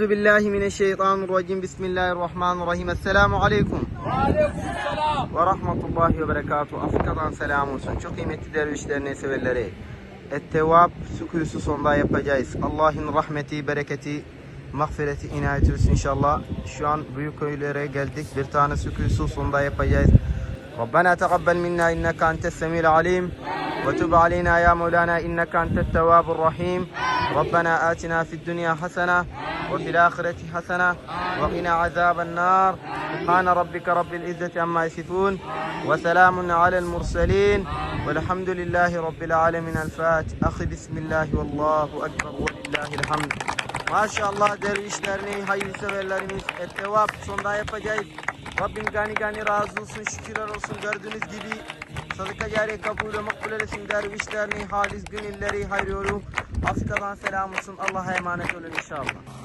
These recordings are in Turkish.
Euzu billahi mineşşeytanirracim. Bismillahirrahmanirrahim. Esselamu aleyküm. Aleykümselam. Ve rahmetullahi ve berekatuhu. Afrika'dan selam olsun. Çok kıymetli dervişlerine severleri. Ettevap sükûsü sonda yapacağız. Allah'ın rahmeti, bereketi, mağfireti inayet olsun inşallah. Şu an büyük köylere geldik. Bir tane sükûsü sonda yapacağız. Rabbena teqabbel minna inneke entes semil alim. Ve tub aleyna ya Mevlana inneke entes tevvabur rahim. Rabbena atina fid dünya hasene. وفي الآخرة حسنة وقنا عذاب النار سبحان ربك رب العزة عما يصفون وسلام على المرسلين والحمد لله رب العالمين الفاتح أخي بسم الله والله أكبر ولله الحمد Maşallah dervişlerini, hayırseverlerimiz, ettevap sonda yapacağız. Rabbim gani gani razı olsun, şükürler olsun. Gördüğünüz gibi sadaka cariye kabul ve makbul etsin dervişlerini, halis gönülleri, hayır yolu. Afrika'dan selam olsun. Allah'a emanet olun inşallah.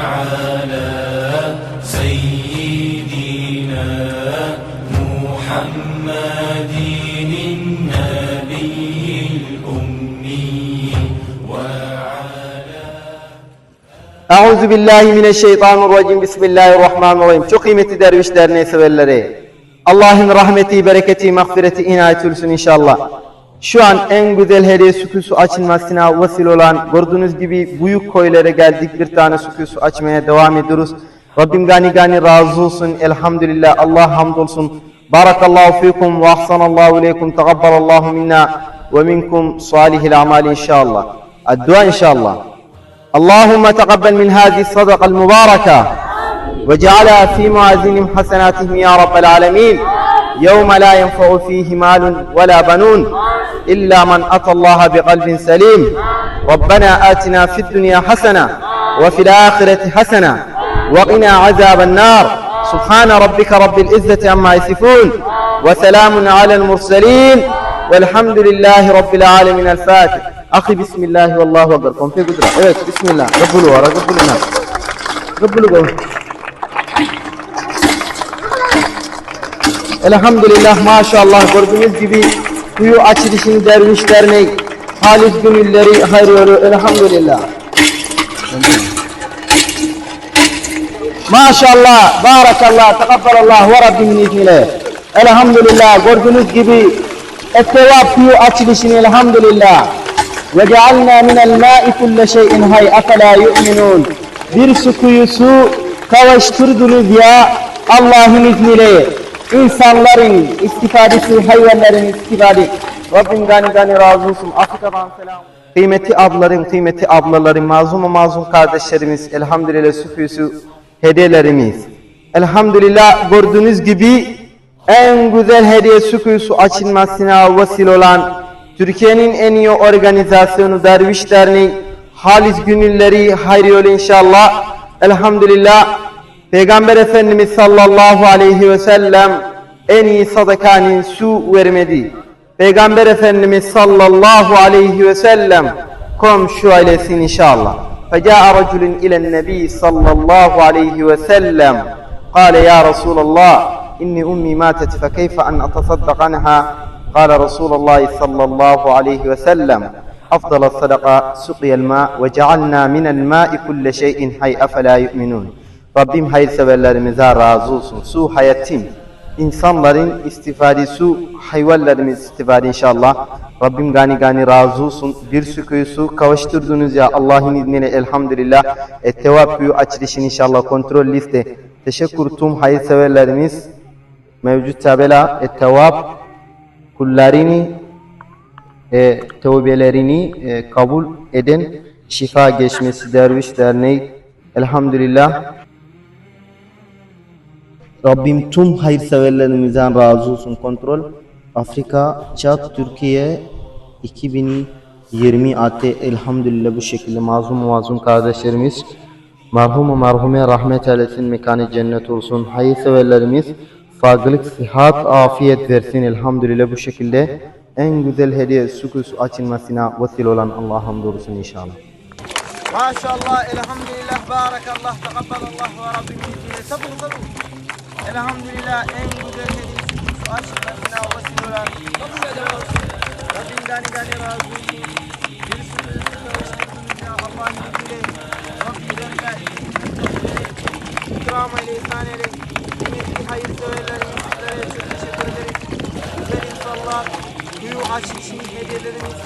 على سيدنا محمد النبي الأمي وعلى Euzu billahi mineşşeytanirracim. Bismillahirrahmanirrahim. Çok kıymetli derviş derneği severleri. Allah'ın rahmeti, bereketi, mağfireti inayet olsun inşallah. Şu an en güzel hediye sükusu açılmasına vesile olan gördüğünüz gibi büyük koylara geldik bir tane sükusu açmaya devam ediyoruz. Rabbim gani gani razı olsun. Elhamdülillah. Allah hamdolsun. Barakallahu fikum ve ahsanallahu ileykum. Tegabbalallahu minna ve minkum salihil amali inşallah. Addua inşallah. Allahümme tegabbel min hâzi sadakal mübareke. Ve ceala fî muazinim hasenâtihim ya rabbel alemin. Amin. يوم لا ينفع فيه مال ولا بنون إلا من أتى الله بقلب سليم. ربنا آتنا في الدنيا حسنة وفي الآخرة حسنة وقنا عذاب النار. سبحان ربك رب العزة عما يصفون وسلام على المرسلين. والحمد لله رب العالمين. الفاتح. أخي بسم الله والله أكبر. في قدرة؟ evet بسم الله. قبلوا ورا قبلوا الناس. قبلوا قبلوا Elhamdülillah maşallah gördüğünüz gibi kuyu açılışını derviş derneği Halis gönülleri hayır yolu elhamdülillah. Maşallah, barakallah, tekabbalallah ve Rabbimin izniyle. Elhamdülillah gördüğünüz gibi Ettevab kuyu açılışını elhamdülillah. Ve cealna minel ma'i kulle şeyin hay afala yu'minun. Bir su kuyusu kavuşturdunuz ya Allah'ın izniyle. İnsanların istifadesi, hayvanların istifadesi. Rabbim gani gani razı olsun. Afrika'dan selam. Kıymetli abların, kıymetli ablaların, mazlum mazlum kardeşlerimiz, elhamdülillah süfüsü hediyelerimiz. Elhamdülillah gördüğünüz gibi en güzel hediye sükusu açılmasına vesile olan Türkiye'nin en iyi organizasyonu Derviş Derneği Halis Gönülleri Hayri Yolu inşallah. Elhamdülillah Peygamber Efendimiz sallallahu aleyhi ve sellem en iyi sadakanın su vermedi. Peygamber Efendimiz sallallahu aleyhi ve sellem komşu ailesin inşallah. فجاء رجل إلى النبي صلى الله عليه وسلم قال يا رسول الله إني أمي ماتت فكيف أن أتصدق عنها قال رسول الله صلى الله عليه وسلم أفضل الصدقة سقي الماء وجعلنا من الماء كل شيء حي أفلا يؤمنون Rabbim hayırseverlerimize razı olsun. Su hayatim. İnsanların istifade su, hayvanlarımız istifade inşallah. Rabbim gani gani razı olsun. Bir su kuyusu kavuşturdunuz ya Allah'ın izniyle elhamdülillah. Ettevab kuyu açılışın inşallah kontrol liste. Teşekkür tüm hayırseverlerimiz. Mevcut tabela Ettevab kullarını e, tevbelerini e, kabul eden şifa geçmesi derviş derneği elhamdülillah Rabbim tüm hayırseverlerimizden razı olsun. Kontrol Afrika, Çat, Türkiye 2020 AT elhamdülillah bu şekilde mazlum mazlum kardeşlerimiz Merhumu merhume rahmet eylesin, mekanı cennet olsun. Hayırseverlerimiz sağlık, sıhhat, afiyet versin. Elhamdülillah bu şekilde en güzel hediye sükûs açılmasına vesile olan Allah'a hamdolsun inşallah. Maşallah, elhamdülillah, barakallah, tekabbalallah ve Rabbim izniyle. Sabır sabır. Elhamdülillah en güzel hediyesi kutusu aşkına vesile olan. Rabbim gani gani razı olsun. Bir sürü kavuşturduğumuzda Allah'ın izniyle. Rabbim derler. İkram eyle, ihsan eyle. Kıymetli hayırseverlerin sizlere çok teşekkür ederiz. Güzel insanlar, kuyu açışı hediyeleriniz.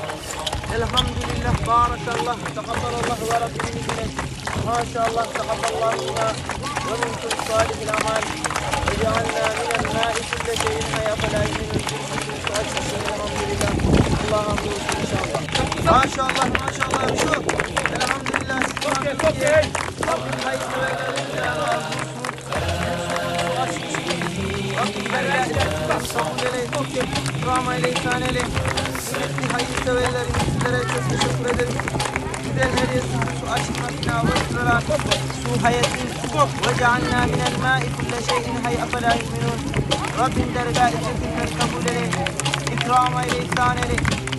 Elhamdülillah, barakallah, tekabbalallah ve Rabbim izniyle. Maşallah, tekabballahu ve minkum salihil amal. Ve cealna minel ma'i kulle şeyin hayata la yuminun bir açışı elhamdülillah. Allah'a hamdolsun inşallah. Maşallah, maşallah, şu. Elhamdülillah, siz Türkiye. Rabbim hayırseverlerinizle razı olsun. İkram eyle, ihsan eyle. Kıymetli hayırseverlerim sizlere çok teşekkür ederim. Güzel hediyesi su açılmasına vesselam. Su hayatin ve cealna minel ma'i kulle şeyin hay afala yu'minun. Rabbim dergâh ecretinler kabul eyle. İkram eyle, ihsan eyle.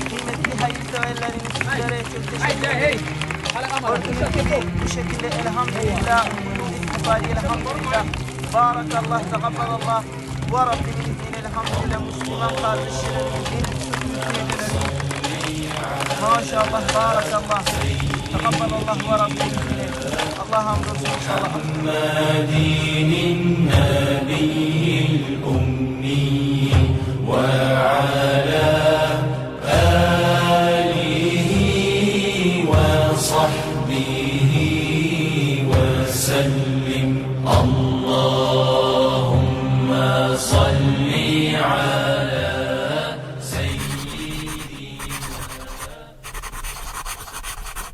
Kıymetli hayırseverlerim sizlere çok teşekkür ederim. Gördüğünüz gibi bu şekilde elhamdülillah, istifade elhamdülillah, barakallah, tekabbalallah, ve Rabbimin izniyle elhamdülillah Müslüman kardeşlerimizin hediyeleri. Maşallah, تقبل الله ورسوله. اللهم ارزقنا ان شاء الله محمد النبي الأمي وعلى